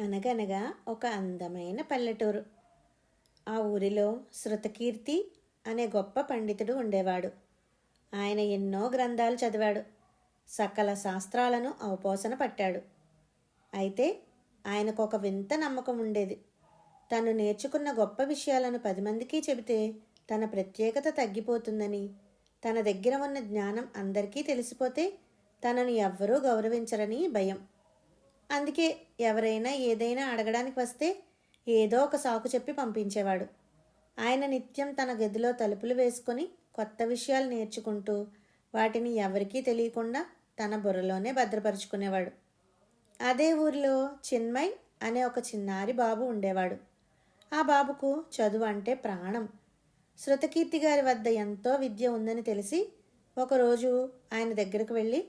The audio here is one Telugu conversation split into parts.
అనగనగా ఒక అందమైన పల్లెటూరు. ఆ ఊరిలో శృతకీర్తి అనే గొప్ప పండితుడు ఉండేవాడు. ఆయన ఎన్నో గ్రంథాలు చదివాడు. సకల శాస్త్రాలను అవపోసన పట్టాడు. అయితే ఆయనకు ఒక వింత నమ్మకం ఉండేది. తను నేర్చుకున్న గొప్ప విషయాలను పది మందికి చెబితే తన ప్రత్యేకత తగ్గిపోతుందని తన దగ్గర ఉన్న జ్ఞానం అందరికీ తెలిసిపోతే తనను ఎవ్వరూ గౌరవించరని భయం. అందుకే ఎవరైనా ఏదైనా అడగడానికి వస్తే ఏదో ఒక సాకు చెప్పి పంపించేవాడు. ఆయన నిత్యం తన గదిలో తలుపులు వేసుకొని కొత్త విషయాలు నేర్చుకుంటూ వాటిని ఎవరికీ తెలియకుండా తన బుర్రలోనే భద్రపరుచుకునేవాడు. అదే ఊరిలో చిన్మయ్ అనే ఒక చిన్నారి బాబు ఉండేవాడు. ఆ బాబుకు చదువు అంటే ప్రాణం. శృతకీర్తి గారి వద్ద ఎంతో విద్య ఉందని తెలిసి ఒకరోజు ఆయన దగ్గరకు వెళ్ళి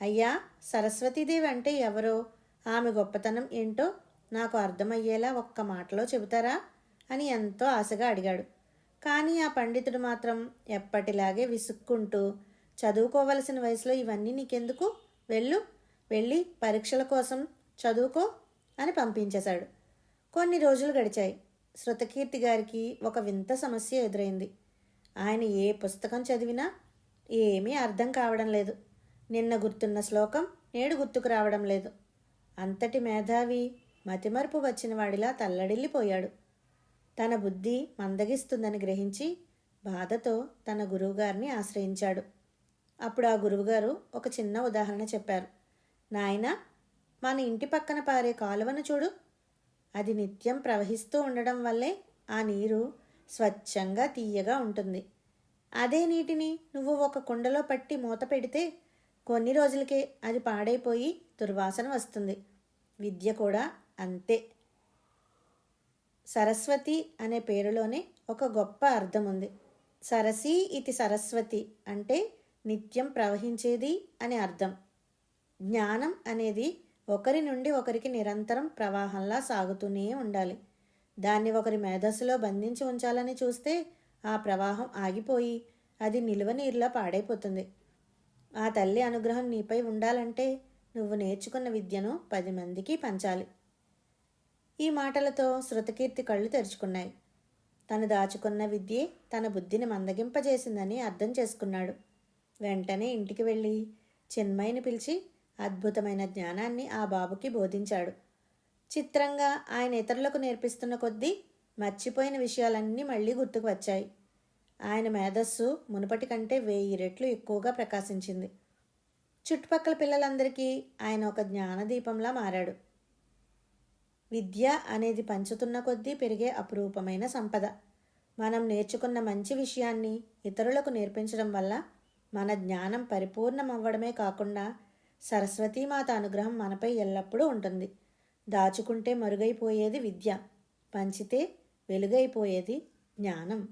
అయ్యా సరస్వతీదేవి అంటే ఎవరో? ఆమె గొప్పతనం ఏంటో నాకు అర్థమయ్యేలా ఒక్క మాటలో చెబుతారా? అని ఎంతో ఆశగా అడిగాడు. కానీ ఆ పండితుడు మాత్రం ఎప్పటిలాగే విసుక్కుంటూ చదువుకోవలసిన వయసులో ఇవన్నీ నీకెందుకు? వెళ్ళు వెళ్ళి పరీక్షల కోసం చదువుకో అని పంపించేశాడు. కొన్ని రోజులు గడిచాయి. శృతకీర్తి గారికి ఒక వింత సమస్య ఎదురైంది. ఆయన ఏ పుస్తకం చదివినా ఏమీ అర్థం కావడం లేదు. నిన్న గుర్తున్న శ్లోకం నేడు గుర్తుకు రావడం లేదు. అంతటి మేధావి మతిమరుపు వచ్చిన వాడిలా తల్లడిల్లిపోయాడు. తన బుద్ధి మందగిస్తుందని గ్రహించి బాధతో తన గురువుగారిని ఆశ్రయించాడు. అప్పుడు ఆ గురువుగారు ఒక చిన్న ఉదాహరణ చెప్పారు. నాయనా మన ఇంటి పక్కన పారే కాలువను చూడు. అది నిత్యం ప్రవహిస్తూ ఉండడం వల్లే ఆ నీరు స్వచ్ఛంగా తీయగా ఉంటుంది. అదే నీటిని నువ్వు ఒక కుండలో పట్టి మూత పెడితే కొన్ని రోజులకే అది పాడైపోయి దుర్వాసన వస్తుంది. విద్య కూడా అంతే. సరస్వతి అనే పేరులోనే ఒక గొప్ప అర్థం ఉంది. సరసి ఇది సరస్వతి అంటే నిత్యం ప్రవహించేది అనే అర్థం. జ్ఞానం అనేది ఒకరి నుండి ఒకరికి నిరంతరం ప్రవాహంలా సాగుతూనే ఉండాలి. దాన్ని ఒకరి మేధస్సులో బంధించి ఉంచాలని చూస్తే ఆ ప్రవాహం ఆగిపోయి అది నిలువ నీరులా పాడైపోతుంది. ఆ తల్లి అనుగ్రహం నీపై ఉండాలంటే నువ్వు నేర్చుకున్న విద్యను పది మందికి పంచాలి. ఈ మాటలతో శృతకీర్తి కళ్ళు తెరుచుకున్నాయి. తను దాచుకున్న విద్యే తన బుద్ధిని మందగింపజేసిందని అర్థం చేసుకున్నాడు. వెంటనే ఇంటికి వెళ్ళి చిన్మయిని పిలిచి అద్భుతమైన జ్ఞానాన్ని ఆ బాబుకి బోధించాడు. చిత్రంగా ఆయన ఇతరులకు నేర్పిస్తున్న కొద్దీ మర్చిపోయిన విషయాలన్నీ మళ్ళీ గుర్తుకు వచ్చాయి. ఆయన మేధస్సు మునుపటి కంటే వెయ్యి రెట్లు ఎక్కువగా ప్రకాశించింది. చుట్టుపక్కల పిల్లలందరికీ ఆయన ఒక జ్ఞానదీపంలా మారాడు. విద్య అనేది పంచుతున్న కొద్దీ పెరిగే అపురూపమైన సంపద. మనం నేర్చుకున్న మంచి విషయాన్ని ఇతరులకు నేర్పించడం వల్ల మన జ్ఞానం పరిపూర్ణమవ్వడమే కాకుండా సరస్వతీమాత అనుగ్రహం మనపై ఎల్లప్పుడూ ఉంటుంది. దాచుకుంటే మరుగైపోయేది విద్య పంచితే వెలుగైపోయేది జ్ఞానం.